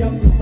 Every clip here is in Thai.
ย่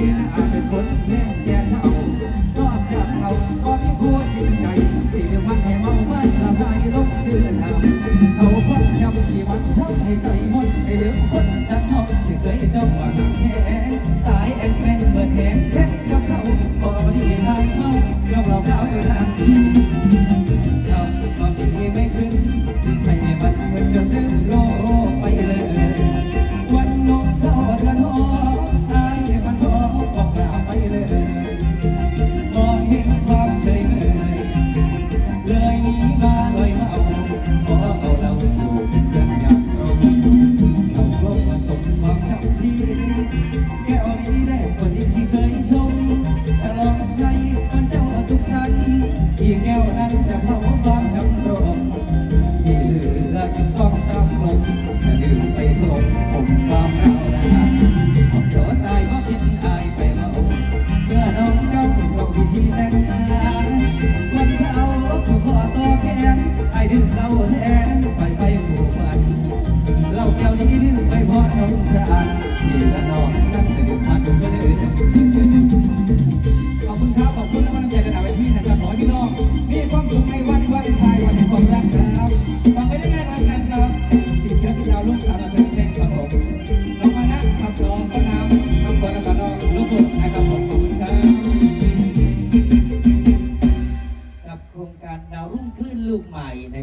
ไ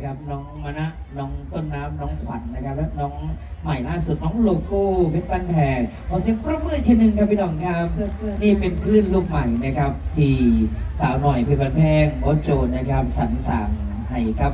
นะครับน้องมณะน้องต้นน้ำน้องขวัญนะครับและน้องใหม่ล่าสุดน้องโลโก้เพชรบ้านแพงขอเสียงปรบมือทีหนึ่งครับพี่น้องครับเสื้อๆนี่เป็นคลื่นลูกใหม่นะครับ ที่สาวหน่อยเพชรบ้านแพงโอโจนะครับสรรสร้างให้ครับ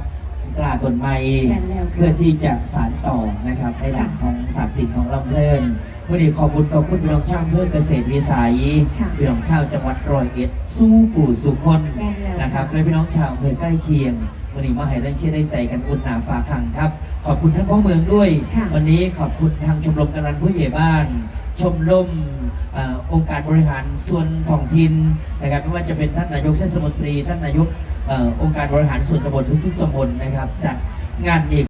กล้าต้นไม้แม่นแล้วค่ะเพื่อที่จะสานต่อนะครับในหลักของศาสตร์ศิลป์ของลำเพลินวันนี้ขอบคุณขอบคุณพี่น้องชาวอำเพื่อเกษตรวิสัยค่ะพี่น้องชาวจังหวัดร้อยเอ็ดสู้ปู่สู่คนแม่นแล้ว นะครับและพี่น้องชาวอำเภอใกล้เคียง วันนี้มาให้ได้เชื่อได้ใจกันอุ่นหนาฝาคังครับ ขอบคุณท่านพ่อเมืองด้วย ค่ะ วันนี้ขอบคุณทางชมรมกำนันผู้ใหญ่บ้าน ชมรมเอ่อองค์การบริหารส่วนท้องถิ่นนะครับไม่ว่าจะเป็นท่านนายกเทศมนตรี ท่านนายกเอ่อองค์การบริหารส่วนตำบลทุกๆตำบลนะครับจัดงานนี้